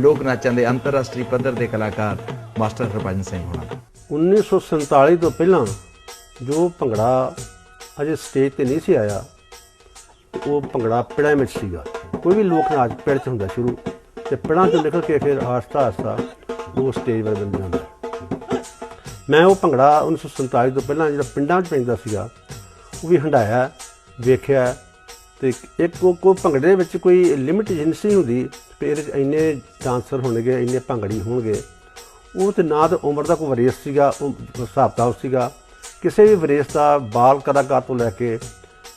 ਲੋਕ ਨਾਚਾਂ ਦੇ ਅੰਤਰਰਾਸ਼ਟਰੀ ਪੱਧਰ ਦੇ ਕਲਾਕਾਰ ਮਾਸਟਰ ਹਰਭਜਨ ਸਿੰਘ ਹੋਣਾ। 1947 ਤੋਂ ਪਹਿਲਾਂ ਜੋ ਭੰਗੜਾ ਅਜੇ ਸਟੇਜ ਤੇ ਨਹੀਂ ਸੀ ਆਇਆ, ਤੇ ਉਹ ਭੰਗੜਾ ਪਿੜਾਂ ਵਿੱਚ ਸੀਗਾ। ਕੋਈ ਵੀ ਲੋਕ ਨਾਚ ਪਿੜ ਚ ਹੁੰਦਾ ਸ਼ੁਰੂ, ਤੇ ਪਿੜਾਂ ਤੋਂ ਨਿਕਲ ਕੇ ਫਿਰ ਆਸਤਾ ਆਸਤਾ ਉਹ ਸਟੇਜ ਵੱਲ ਬਣ ਜਾਂਦਾ। ਮੈਂ ਉਹ ਭੰਗੜਾ 1947 ਤੋਂ ਪਹਿਲਾਂ ਜਿਹੜਾ ਪਿੰਡਾਂ 'ਚ ਪੈਂਦਾ ਸੀਗਾ, ਉਹ ਵੀ ਹੰਡਾਇਆ ਵੇਖਿਆ ਤੇ ਇੱਕ ਉਹ ਕੋ ਭੰਗੜੇ ਦੇ ਵਿੱਚ ਕੋਈ ਲਿਮਿਟ ਨਹੀਂ ਹੁੰਦੀ ਕਿ ਇਹਦੇ 'ਚ ਇੰਨੇ ਡਾਂਸਰ ਹੋਣਗੇ, ਇੰਨੇ ਭੰਗੜੀ ਹੋਣਗੇ। ਉਹ ਤੇ ਨਾ ਤਾਂ ਉਮਰ ਦਾ ਕੋਈ ਵਰੇਸ ਸੀਗਾ, ਉਹ ਹਿਸਾਬ ਕਿਤਾਬ ਸੀਗਾ। ਕਿਸੇ ਵੀ ਵਰੇਸ ਦਾ ਬਾਲ ਕਲਾਕਾਰ ਤੋਂ ਲੈ ਕੇ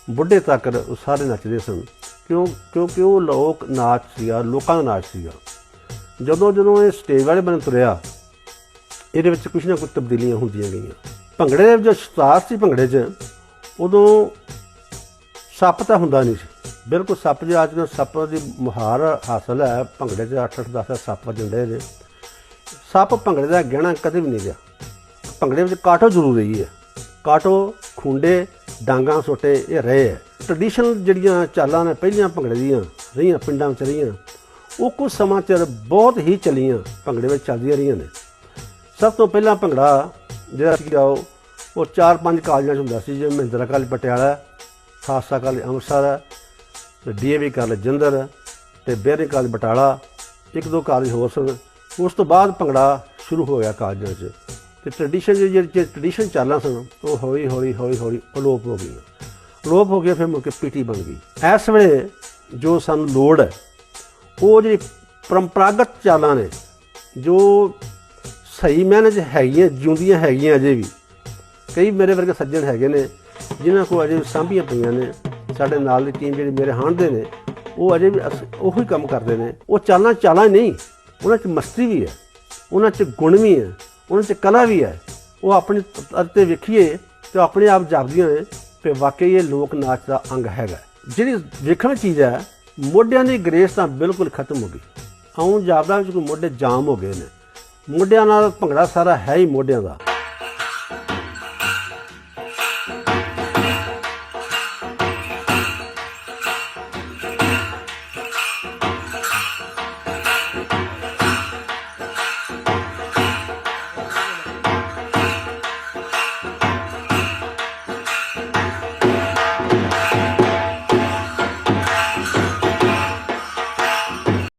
ਬੁੱਢੇ ਤੱਕ ਉਹ ਸਾਰੇ ਨੱਚਦੇ ਸਨ। ਕਿਉਂ, ਕਿਉਂਕਿ ਉਹ ਲੋਕ ਨਾਚ ਸੀਗਾ, ਲੋਕਾਂ ਦਾ ਨਾਚ ਸੀਗਾ। ਜਦੋਂ ਜਦੋਂ ਇਹ ਸਟੇਜ ਵਾਲੇ ਬਣ ਤੁਰਿਆ, ਇਹਦੇ ਵਿੱਚ ਕੁਝ ਨਾ ਕੁਝ ਤਬਦੀਲੀਆਂ ਹੁੰਦੀਆਂ ਗਈਆਂ। ਭੰਗੜੇ ਦੇ ਜੋ ਸਤਾਰ ਸੀ ਭੰਗੜੇ 'ਚ, ਉਦੋਂ ਸੱਪ ਤਾਂ ਹੁੰਦਾ ਨਹੀਂ ਸੀ। ਬਿਲਕੁਲ ਸੱਪ ਜੇ ਅੱਜ ਕੱਲ੍ਹ ਸੱਪ ਦੀ ਮੁਹਾਰ ਹਾਸਲ ਹੈ। ਭੰਗੜੇ 'ਚ 8 8 10 ਸੱਪ ਜੰਡੇ ਨੇ ਸੱਪ ਭੰਗੜੇ ਦਾ ਗਹਿਣਾ ਕਦੇ ਵੀ ਨਹੀਂ ਰਿਹਾ। ਭੰਗੜੇ ਵਿੱਚ ਕਾਟੋ ਜ਼ਰੂਰ ਰਹੀ ਹੈ। ਕਾਟੋ, ਖੁੰਡੇ, ਡਾਂਗਾ ਸੋਟੇ ਇਹ ਰਹੇ ਹੈ। ਟ੍ਰੈਡੀਸ਼ਨਲ ਜਿਹੜੀਆਂ ਚਾਲਾਂ ਨੇ ਪਹਿਲੀਆਂ ਭੰਗੜੇ ਦੀਆਂ, ਰਹੀਆਂ, ਪਿੰਡਾਂ ਵਿੱਚ ਰਹੀਆਂ, ਉਹ ਕੁਝ ਸਮਾਂ ਚਿਰ ਬਹੁਤ ਹੀ ਚੱਲੀਆਂ ਭੰਗੜੇ ਵਿੱਚ ਚੱਲਦੀਆਂ ਰਹੀਆਂ ਨੇ। ਸਭ ਤੋਂ ਪਹਿਲਾਂ ਭੰਗੜਾ ਜਿਹੜਾ ਸੀਗਾ ਉਹ ਚਾਰ ਪੰਜ ਕਾਲਜਾਂ 'ਚ ਹੁੰਦਾ ਸੀ, ਜਿਵੇਂ ਮਹਿੰਦਰਾ ਕਾਲਜ, ਪਟਿਆਲਾ ਖਾਲਸਾ ਕਾਲਜ ਅੰਮ੍ਰਿਤਸਰ ਤੇ ਡੀਏਵੀ ਕਾਲਜ ਜੰਦਰ ਤੇ ਬੇਅਰਿੰਗ ਕਾਲਜ ਬਟਾਲਾ, ਇੱਕ ਦੋ ਕਾਲਜ ਹੋਰ ਸਨ। ਉਸ ਤੋਂ ਬਾਅਦ ਭੰਗੜਾ ਸ਼ੁਰੂ ਹੋ ਗਿਆ ਕਾਲਜਾਂ 'ਚ ਤੇ ਟ੍ਰੈਡੀਸ਼ਨ ਜਿਹੜੀ ਟ੍ਰੈਡੀਸ਼ਨ ਚਾਲਾਂ ਸਨ, ਉਹ ਹੌਲੀ ਹੌਲੀ ਹੌਲੀ ਹੌਲੀ ਅਲੋਪ ਹੋ ਗਈਆਂ ਅਲੋਪ ਹੋ ਗਿਆ ਫਿਰ ਮੁੜ ਕੇ ਪੀਟੀ ਬਣ ਗਈ। ਇਸ ਵੇਲੇ ਜੋ ਸਾਨੂੰ ਲੋੜ ਹੈ, ਉਹ ਜਿਹੜੀ ਪਰੰਪਰਾਗਤ ਚਾਲਾਂ ਨੇ, ਜੋ ਸਹੀ ਮੈਨੇ ਚ ਹੈਗੀਆਂ, ਜਿਉਂਦੀਆਂ ਹੈਗੀਆਂ ਅਜੇ ਵੀ, ਕਈ ਮੇਰੇ ਵਰਗੇ ਸੱਜਣ ਹੈਗੇ ਨੇ ਜਿਨ੍ਹਾਂ ਕੋਲ ਅਜੇ ਵੀ ਸਾਂਭੀਆਂ ਪਈਆਂ ਨੇ, ਸਾਡੇ ਨਾਲ ਦੀ ਟੀਮ ਜਿਹੜੀ ਮੇਰੇ ਹਾਣਦੇ ਨੇ, ਉਹ ਅਜੇ ਵੀ ਅਸ- ਉਹੀ ਕੰਮ ਕਰਦੇ ਨੇ। ਉਹ ਚਾਲਾਂ ਚਾਲਾਂ ਹੀ ਨਹੀਂ, ਉਹਨਾਂ 'ਚ ਮਸਤੀ ਵੀ ਹੈ, ਉਹਨਾਂ 'ਚ ਗੁਣ ਵੀ ਹੈ, ਉਹਨਾਂ 'ਚ ਕਲਾ ਵੀ ਹੈ। ਉਹ ਆਪਣੀ ਅਤੇ ਵੇਖੀਏ ਤੇ ਆਪਣੇ ਆਪ ਜਾਪਦੀਆਂ ਨੇ ਕਿ ਵਾਕਈ ਇਹ ਲੋਕ ਨਾਚ ਦਾ ਅੰਗ ਹੈਗਾ। ਜਿਹੜੀ ਵੇਖਣ ਚੀਜ਼ ਹੈ, ਮੋਢਿਆਂ ਦੀ ਗ੍ਰੇਸ ਤਾਂ ਬਿਲਕੁਲ ਖਤਮ ਹੋ ਗਈ। ਆਉਂ ਜਾਪਦਾ ਵਿੱਚ ਕੋਈ ਮੋਢੇ ਜਾਮ ਹੋ ਗਏ ਨੇ। ਮੋਢਿਆਂ ਨਾਲ ਭੰਗੜਾ ਸਾਰਾ ਹੈ ਹੀ ਮੋਢਿਆਂ ਦਾ।